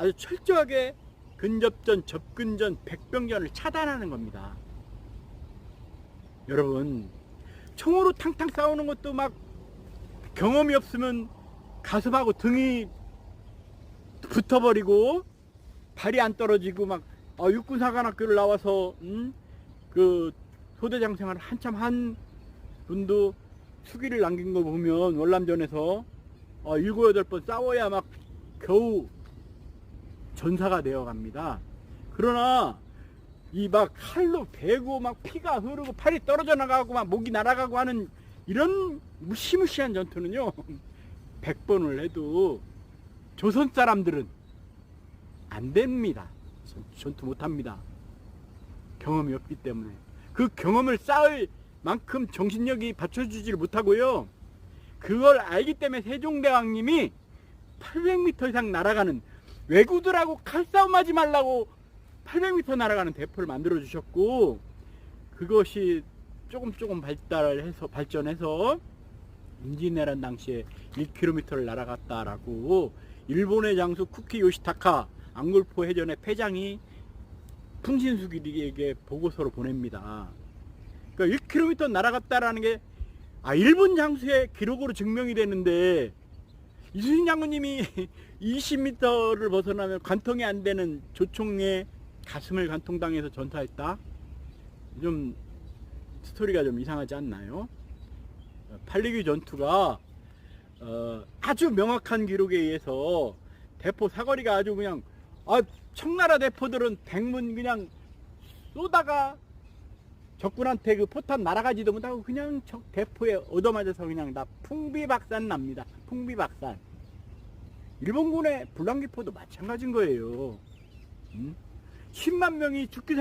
아주 철저하게 근접전, 접근전, 백병전을 차단하는 겁니다. 여러분, 총으로 탕탕 싸우는 것도 막 경험이 없으면 가슴하고 등이 붙어버리고 발이 안 떨어지고 막 아, 육군사관학교를 나와서 음? 그 소대장 생활 한참 한 분도 수기를 남긴 거 보면 월남전에서 어, 일곱 여덟 번 싸워야 막 겨우 전사가 되어 갑니다. 그러나 이 막 칼로 베고 막 피가 흐르고 팔이 떨어져 나가고 막 목이 날아가고 하는 이런 무시무시한 전투는요. 100번을 해도 조선 사람들은 안 됩니다. 전- 전투 못 합니다. 경험이 없기 때문에. 그 경험을 쌓을 만큼 정신력이 받쳐주지를 못하고요. 그걸 알기 때문에 세종대왕님이 800m 이상 날아가는 외구들하고 칼싸움하지 말라고 800m 날아가는 대포를 만들어 주셨고 그것이 조금 조금 발달해서 발전해서 임진왜란 당시에 1km를 날아갔다라고 일본의 장수 쿠키 요시타카 앙골포 해전의 패장이 풍신수기에게 보고서를 보냅니다. 그러니까 1km 날아갔다라는 게 아, 일본 장수의 기록으로 증명이 되는데 이순신 장군님이 20m를 벗어나면 관통이 안 되는 조총의 가슴을 관통당해서 전사했다. 좀 스토리가 좀 이상하지 않나요? 팔리기 전투가 어, 아주 명확한 기록에 의해서 대포 사거리가 아주 그냥 아 청나라 대포들은 백문 그냥 쏘다가 적군한테 그 포탄 날아가지도 못하고 그냥 적 대포에 얻어맞아서 그냥 다 풍비박산 납니다. 풍비박산. 일본군의 불랑기포도 마찬가지인 거예요. 음? 10만 명이 죽기